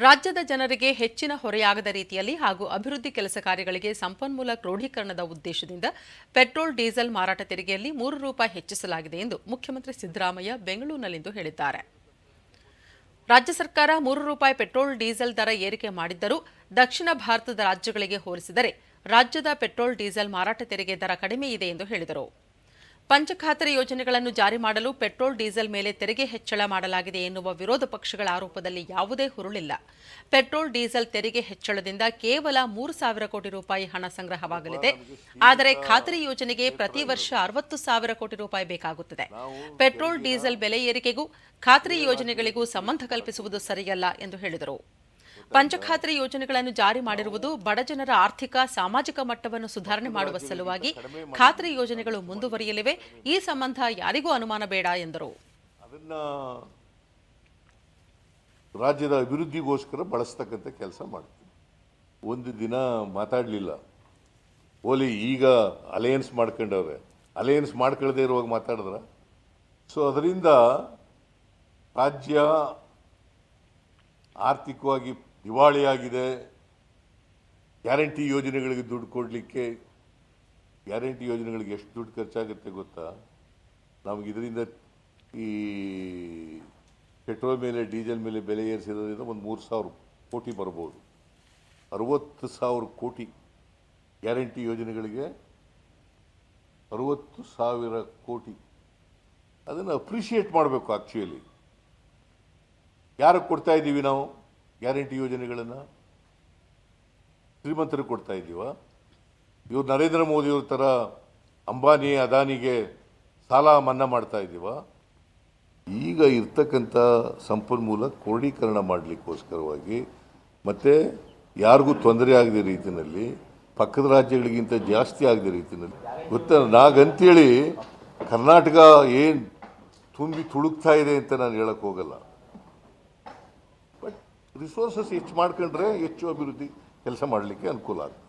ರಾಜ್ಯದ ಜನರಿಗೆ ಹೆಚ್ಚಿನ ಹೊರೆಯಾಗದ ರೀತಿಯಲ್ಲಿ ಹಾಗೂ ಅಭಿವೃದ್ಧಿ ಕೆಲಸ ಕಾರ್ಯಗಳಿಗೆ ಸಂಪನ್ಮೂಲ ಕ್ರೋಢೀಕರಣದ ಉದ್ದೇಶದಿಂದ ಪೆಟ್ರೋಲ್, ಡೀಸೆಲ್ ಮಾರಾಟ ತೆರಿಗೆಯಲ್ಲಿ ಮೂರು ರೂಪಾಯಿ ಹೆಚ್ಚಿಸಲಾಗಿದೆ ಎಂದು ಮುಖ್ಯಮಂತ್ರಿ ಸಿದ್ದರಾಮಯ್ಯ ಬೆಂಗಳೂರಿನಲ್ಲಿಂದು ಹೇಳಿದ್ದಾರೆ. ರಾಜ್ಯ ಸರ್ಕಾರ ಮೂರು ರೂಪಾಯಿ ಪೆಟ್ರೋಲ್, ಡೀಸೆಲ್ ದರ ಏರಿಕೆ ಮಾಡಿದ್ದರೂ ದಕ್ಷಿಣ ಭಾರತದ ರಾಜ್ಯಗಳಿಗೆ ಹೋಲಿಸಿದರೆ ರಾಜ್ಯದ ಪೆಟ್ರೋಲ್, ಡೀಸೆಲ್ ಮಾರಾಟ ತೆರಿಗೆ ದರ ಕಡಿಮೆ ಇದೆ ಎಂದು ಹೇಳಿದರು. ಪಂಚಖಾತರಿ ಯೋಜನೆಗಳನ್ನು ಜಾರಿ ಮಾಡಲು ಪೆಟ್ರೋಲ್, ಡೀಸೆಲ್ ಮೇಲೆ ತೆರಿಗೆ ಹೆಚ್ಚಳ ಮಾಡಲಾಗಿದೆ ಎನ್ನುವ ವಿರೋಧ ಪಕ್ಷಗಳ ಆರೋಪದಲ್ಲಿ ಯಾವುದೇ ಹುರುಳಿಲ್ಲ. ಪೆಟ್ರೋಲ್, ಡೀಸೆಲ್ ತೆರಿಗೆ ಹೆಚ್ಚಳದಿಂದ ಕೇವಲ ಮೂರು ಸಾವಿರ ಕೋಟಿ ರೂಪಾಯಿ ಹಣ ಸಂಗ್ರಹವಾಗಲಿದೆ. ಆದರೆ ಖಾತರಿ ಯೋಜನೆಗೆ ಪ್ರತಿ ವರ್ಷ ಅರವತ್ತು ಸಾವಿರ ಕೋಟಿ ರೂಪಾಯಿ ಬೇಕಾಗುತ್ತದೆ. ಪೆಟ್ರೋಲ್, ಡೀಸೆಲ್ ಬೆಲೆ ಏರಿಕೆಗೂ ಖಾತರಿ ಯೋಜನೆಗಳಿಗೂ ಸಂಬಂಧ ಕಲ್ಪಿಸುವುದು ಸರಿಯಲ್ಲ ಎಂದು ಹೇಳಿದರು. ಪಂಚಖಾತ್ರಿ ಯೋಜನೆಗಳನ್ನು ಜಾರಿ ಮಾಡಿರುವುದು ಬಡಜನರ ಆರ್ಥಿಕ, ಸಾಮಾಜಿಕ ಮಟ್ಟವನ್ನು ಸುಧಾರಣೆ ಮಾಡುವ ಸಲುವಾಗಿ ಖಾತ್ರಿ ಯೋಜನೆಗಳು ಮುಂದುವರಿಯಲಿವೆ. ಈ ಸಂಬಂಧ ಯಾರಿಗೂ ಅನುಮಾನ ಬೇಡ ಎಂದರು. ರಾಜ್ಯದ ಅಭಿವೃದ್ಧಿಗೋಸ್ಕರ ಬಳಸ್ತಕ್ಕಂಥ ಕೆಲಸ ಮಾಡ್ತೀವಿ. ಒಂದು ದಿನ ಮಾತಾಡಲಿಲ್ಲ. ಓಲಿ, ಈಗ ಅಲಯನ್ಸ್ ಮಾಡ್ಕೊಂಡವ್ರೆ. ಅಲಯನ್ಸ್ ಮಾಡ್ಕೊಳ್ಳದೆ ಇರುವಾಗ ಮಾತಾಡಿದ್ರ? ಸೊ ಅದರಿಂದ ರಾಜ್ಯ ಆರ್ಥಿಕವಾಗಿ ದಿವಾಳಿಯಾಗಿದೆ. ಗ್ಯಾರಂಟಿ ಯೋಜನೆಗಳಿಗೆ ದುಡ್ಡು ಕೊಡಲಿಕ್ಕೆ ಗ್ಯಾರಂಟಿ ಯೋಜನೆಗಳಿಗೆ ಎಷ್ಟು ದುಡ್ಡು ಖರ್ಚಾಗುತ್ತೆ ಗೊತ್ತಾ? ನಮಗೆ ಇದರಿಂದ ಈ ಪೆಟ್ರೋಲ್ ಮೇಲೆ, ಡೀಸೆಲ್ ಮೇಲೆ ಬೆಲೆ ಏರಿಸಿರೋದ್ರಿಂದ ಒಂದು ಮೂರು ಸಾವಿರ ಕೋಟಿ ಬರ್ಬೋದು. ಅರುವತ್ತು ಸಾವಿರ ಕೋಟಿ ಗ್ಯಾರಂಟಿ ಯೋಜನೆಗಳಿಗೆ ಅರುವತ್ತು ಸಾವಿರ ಕೋಟಿ. ಅದನ್ನು ಅಪ್ರಿಷಿಯೇಟ್ ಮಾಡಬೇಕು ಆ್ಯಕ್ಚುಲಿ ಯಾರಿಗೆ ಕೊಡ್ತಾ ಇದ್ದೀವಿ ನಾವು? ಗ್ಯಾರಂಟಿ ಯೋಜನೆಗಳನ್ನು ಶ್ರೀಮಂತರಿಗೆ ಕೊಡ್ತಾ ಇದ್ದೀವ? ಇವ್ರು ನರೇಂದ್ರ ಮೋದಿಯವ್ರ ಥರ ಅಂಬಾನಿ ಅದಾನಿಗೆ ಸಾಲ ಮನ್ನಾ ಮಾಡ್ತಾ ಇದ್ದೀವ? ಈಗ ಇರ್ತಕ್ಕಂಥ ಸಂಪನ್ಮೂಲ ಕ್ರೋಢೀಕರಣ ಮಾಡಲಿಕ್ಕೋಸ್ಕರವಾಗಿ ಮತ್ತು ಯಾರಿಗೂ ತೊಂದರೆ ಆಗದ ರೀತಿಯಲ್ಲಿ ಪಕ್ಕದ ರಾಜ್ಯಗಳಿಗಿಂತ ಜಾಸ್ತಿ ಆಗದ ರೀತಿಯಲ್ಲಿ ಗೊತ್ತಾ? ನಾಗಂತೇಳಿ ಕರ್ನಾಟಕ ಏನು ತುಂಬಿ ತುಳುಕ್ತಾ ಇದೆ ಅಂತ ನಾನು ಹೇಳಕ್ಕೆ ಹೋಗಲ್ಲ. ರಿಸೋರ್ಸಸ್ ಹೆಚ್ಚು ಮಾಡ್ಕೊಂಡ್ರೆ ಹೆಚ್ಚು ಅಭಿವೃದ್ಧಿ ಕೆಲಸ ಮಾಡಲಿಕ್ಕೆ ಅನುಕೂಲ ಆಗ್ತದೆ